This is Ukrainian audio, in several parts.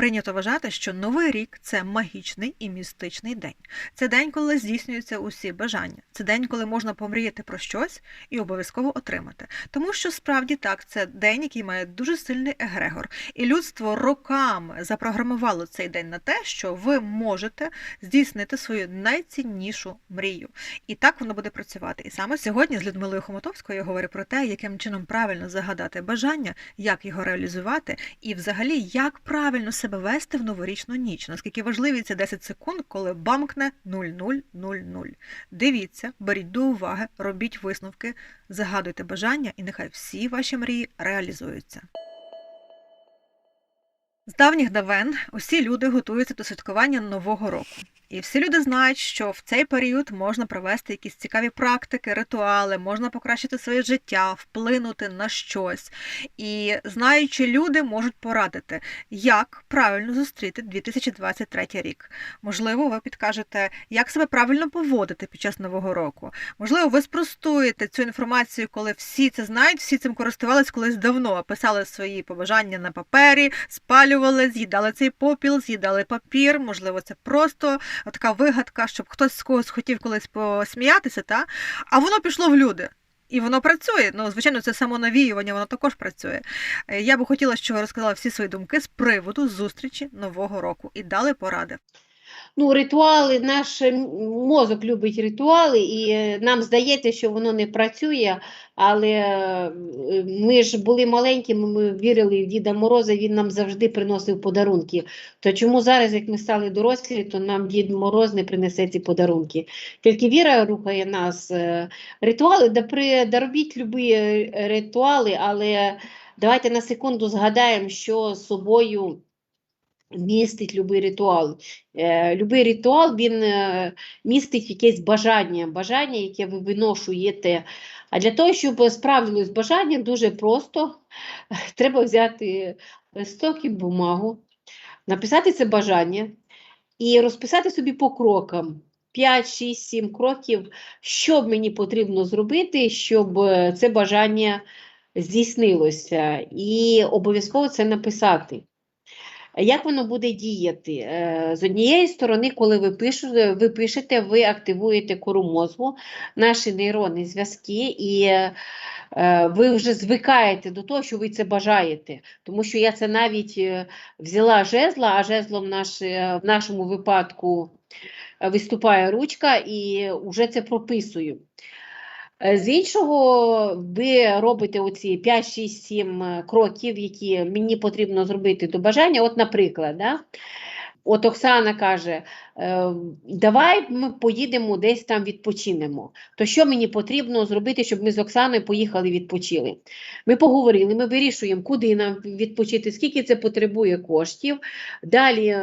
Прийнято вважати, що новий рік це магічний і містичний день. Це день, коли здійснюються усі бажання. Це день, коли можна помріяти про щось і обов'язково отримати. Тому що справді так, це день, який має дуже сильний егрегор, і людство роками запрограмувало цей день на те, що ви можете здійснити свою найціннішу мрію. І так воно буде працювати. І саме сьогодні з Людмилою Хомутовською я говорю про те, яким чином правильно загадати бажання, як його реалізувати, і взагалі як правильно себе вести в новорічну ніч. Наскільки важливі ці 10 секунд, коли бамкне 0000. Дивіться, беріть до уваги, робіть висновки, загадуйте бажання, і нехай всі ваші мрії реалізуються. З давніх давен усі люди готуються до святкування Нового року. І всі люди знають, що в цей період можна провести якісь цікаві практики, ритуали, можна покращити своє життя, вплинути на щось. І знаючи люди можуть порадити, як правильно зустріти 2023 рік. Можливо, ви підкажете, як себе правильно поводити під час нового року. Можливо, ви спростуєте цю інформацію, коли всі це знають, всі цим користувались колись давно, писали свої побажання на папері, спалювали, з'їдали цей попіл, з'їдали папір. Можливо, це просто така вигадка, щоб хтось з когось хотів колись посміятися, та? а воно пішло в люди. І воно працює. Ну, звичайно, це самонавіювання, воно також працює. Е, я би хотіла, щоб ви розказали всі свої думки з приводу зустрічі Нового року і дали поради. Ну, ритуали, наш мозок любить ритуали, і е, нам здається, що воно не працює, але е, ми ж були маленькими, ми вірили в Діда Мороза, він нам завжди приносив подарунки. То чому зараз, як ми стали дорослі, то нам Дід Мороз не принесе ці подарунки? Тільки віра рухає нас. Е, ритуали, да при любі ритуали, але давайте на секунду згадаємо, що з собою містить любий ритуал. Е, Любий ритуал він е, містить якесь бажання, бажання, яке ви виношуєте. А для того, щоб справдилось бажання, дуже просто треба взяти листок і бумагу, написати це бажання і розписати собі по крокам. 5, 6, 7 кроків, що мені потрібно зробити, щоб е, це бажання здійснилося. І обов'язково це написати. Як воно буде діяти? Е, з однієї сторони, коли ви пишете, ви пишете, ви активуєте кору мозку, наші нейронні зв'язки, і е, ви вже звикаєте до того, що ви це бажаєте. Тому що я це навіть е, взяла жезла, а жезлом наш, в нашому випадку виступає ручка, і вже це прописую. Е, з іншого, ви робите оці 5, 6, 7 кроків, які мені потрібно зробити до бажання. От, наприклад, да, От Оксана каже, «Е, давай ми поїдемо десь там відпочинемо. То що мені потрібно зробити, щоб ми з Оксаною поїхали відпочили? Ми поговорили, ми вирішуємо, куди нам відпочити, скільки це потребує коштів, далі е,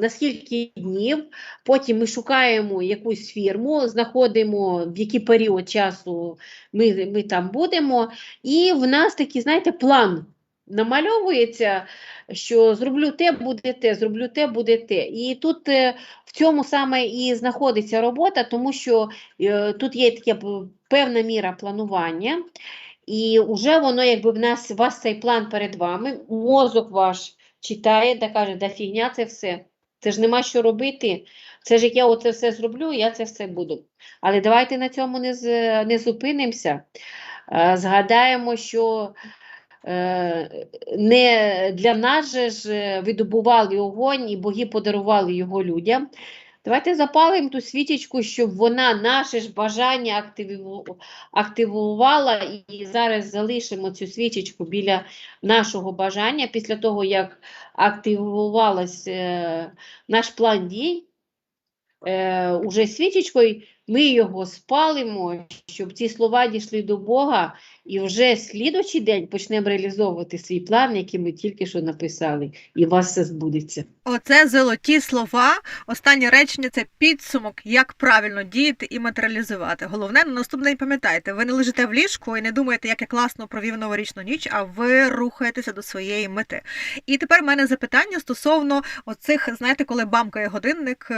на скільки днів, потім ми шукаємо якусь фірму, знаходимо, в який період часу ми, ми там будемо, і в нас такий, знаєте, план намальовується, що зроблю те, буде те, зроблю те, буде те. І тут е, в цьому саме і знаходиться робота, тому що е, тут є таке певна міра планування, і вже воно, якби в нас у вас цей план перед вами, мозок ваш читає, да каже, да фігня це все. Це ж нема що робити. Це ж як я оце все зроблю, я це все буду. Але давайте на цьому не не зупинимося. Е, згадаємо, що не для нас же ж е, видобували огонь і боги подарували його людям. Давайте запалимо ту свічечку, щоб вона наше ж бажання активувала, і зараз залишимо цю свічечку біля нашого бажання. Після того, як активувалась е, наш план дій, уже свічечкою ми його спалимо, щоб ці слова дійшли до Бога, і вже слідучий день почнемо реалізовувати свій план, який ми тільки що написали, і у вас все збудеться. Оце золоті слова. Останнє речення це підсумок, як правильно діяти і матеріалізувати. Головне, на наступний пам'ятайте, ви не лежите в ліжку і не думаєте, як я класно провів новорічну ніч, а ви рухаєтеся до своєї мети. І тепер в мене запитання стосовно оцих, знаєте, коли бамкає годинник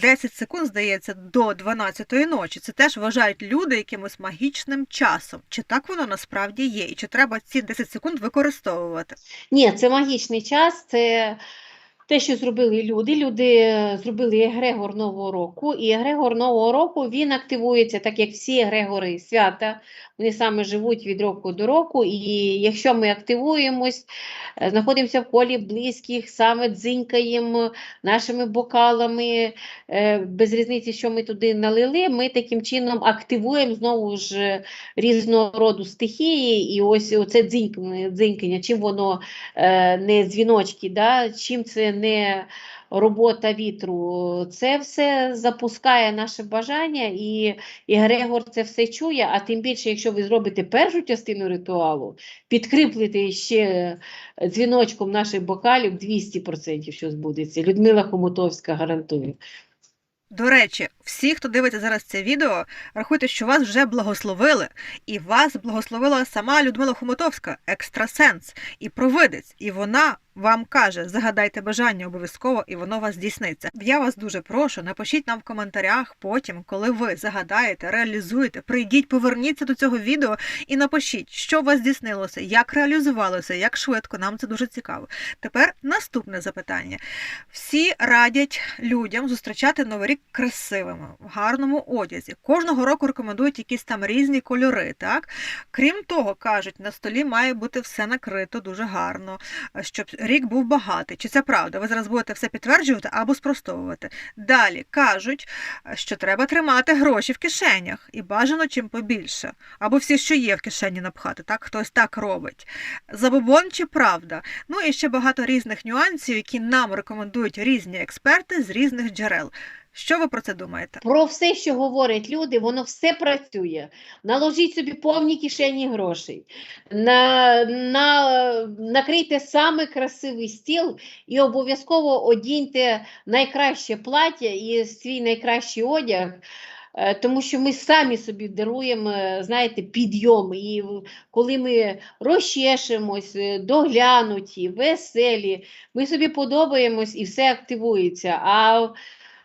10 е, секунд, здається, до 12-ї ночі. Це теж вважають люди якимось магічним часом. Чи так воно насправді є? І чи треба ці 10 секунд використовувати? Ні, це магічний час. це те, що зробили люди. Люди е, зробили егрегор Нового року, і егрегор Нового року він активується, так як всі егрегори свята. Вони саме живуть від року до року. І якщо ми активуємось, е, знаходимося в колі близьких, саме дзинькаємо нашими бокалами, е, без різниці, що ми туди налили, ми таким чином активуємо знову ж різного роду стихії. І ось оце дзинькання, чим воно не дзвіночки, да? чим це не робота вітру, це все запускає наше бажання, і, і Грегор це все чує. А тим більше, якщо ви зробите першу частину ритуалу, підкріплите ще дзвіночком наших бокалів 200% що збудеться. Людмила Хомутовська гарантує. До речі, всі, хто дивиться зараз це відео, рахуйте, що вас вже благословили, і вас благословила сама Людмила Хомутовська, екстрасенс і провидець. І вона вам каже: загадайте бажання обов'язково, і воно вас здійсниться. Я вас дуже прошу, напишіть нам в коментарях потім, коли ви загадаєте, реалізуєте, прийдіть, поверніться до цього відео і напишіть, що у вас здійснилося, як реалізувалося, як швидко. Нам це дуже цікаво. Тепер наступне запитання. Всі радять людям зустрічати новий рік красивими, в гарному одязі. Кожного року рекомендують якісь там різні кольори. Так? Крім того, кажуть, на столі має бути все накрито дуже гарно, щоб рік був багатий. Чи це правда? Ви зараз будете все підтверджувати або спростовувати. Далі кажуть, що треба тримати гроші в кишенях і бажано чим побільше, або всі, що є в кишені напхати. Так хтось так робить. Забобон чи правда? Ну і ще багато різних нюансів, які нам рекомендують різні експерти з різних джерел. Що ви про це думаєте? Про все, що говорять люди, воно все працює. Наложіть собі повні кишені грошей, на, на, накрийте саме красивий стіл і обов'язково одіньте найкраще плаття і свій найкращий одяг. е, Тому що ми самі собі даруємо, е, знаєте, підйом. І коли ми розчешемось, е, доглянуті, веселі, ми собі подобаємось і все активується. А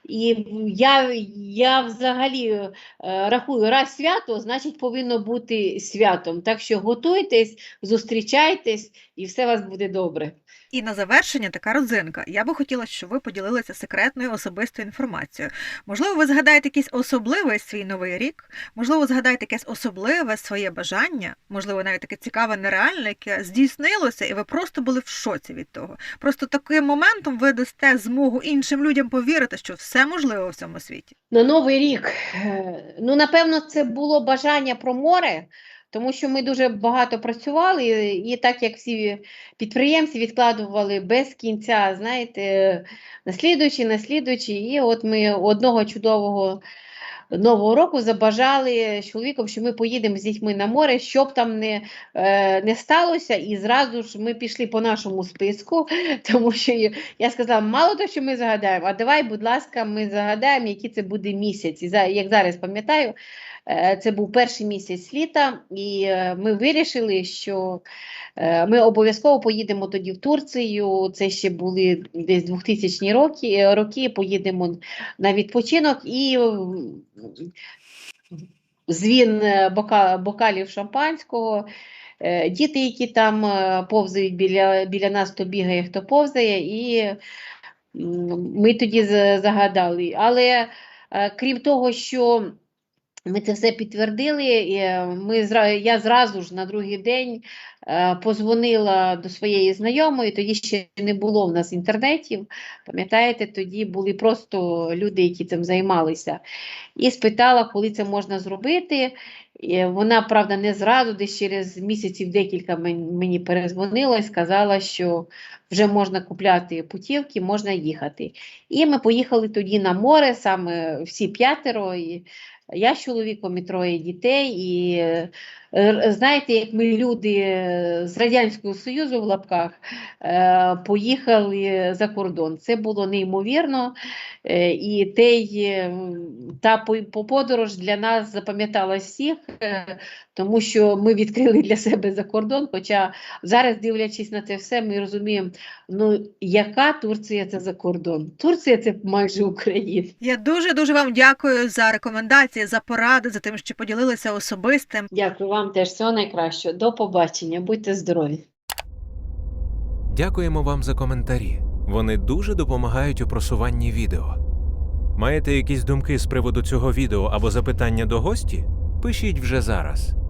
і я, я взагалі е, рахую, раз свято, значить повинно бути святом. Так що готуйтесь, зустрічайтесь, і все у вас буде добре. І на завершення така родзинка. Я би хотіла, щоб ви поділилися секретною особистою інформацією. Можливо, ви згадаєте якийсь особливий свій новий рік, можливо, згадаєте якесь особливе своє бажання, можливо, навіть таке цікаве, нереальне, яке здійснилося, і ви просто були в шоці від того. Просто таким моментом ви дасте змогу іншим людям повірити, що все можливо в цьому світі. На Новий рік, е, ну, напевно, це було бажання про море, тому що ми дуже багато працювали, і так як всі підприємці відкладували без кінця, знаєте, наслідуючи, наслідуючи, і от ми одного чудового Нового року забажали з чоловіком, що ми поїдемо з дітьми на море, щоб там не, е, не сталося, і зразу ж ми пішли по нашому списку, тому що я- сказала, мало того, що ми загадаємо, а давай, будь ласка, ми загадаємо, який це буде місяць. І за, як зараз пам'ятаю, е, це був перший місяць літа, і е, ми вирішили, що ми обов'язково поїдемо тоді в Турцію. Це ще були десь 2000 роки, роки поїдемо на відпочинок і звін е, бока, бокалів шампанського. Е, Діти, які там е, повзають біля, біля нас, хто бігає, хто повзає, і ми тоді загадали. Але крім того, що ми це все підтвердили, е, ми, я зразу ж на другий день е, позвонила до своєї знайомої, тоді ще не було в нас інтернетів, пам'ятаєте, тоді були просто люди, які цим займалися, і спитала, коли це можна зробити. Вона, правда, не зразу, десь через місяців декілька мені перезвонила і сказала, що вже можна купляти путівки, можна їхати. І ми поїхали тоді на море, саме всі п'ятеро. І я з чоловіком і троє дітей. І е, знаєте, як ми люди е, з Радянського Союзу в лапках е, поїхали за кордон. Це було неймовірно. І той, та по- по- подорож для нас запам'яталась всіх, тому що ми відкрили для себе за кордон. Хоча зараз, дивлячись на це все, ми розуміємо, ну яка Турція це за кордон? Турція це майже Україна. Я дуже дуже вам дякую за рекомендації, за поради, за тим, що поділилися особистим. Дякую вам теж всього найкращого. До побачення, будьте здорові. Дякуємо вам за коментарі. Вони дуже допомагають у просуванні відео. Маєте якісь думки з приводу цього відео або запитання до гості? Пишіть вже зараз.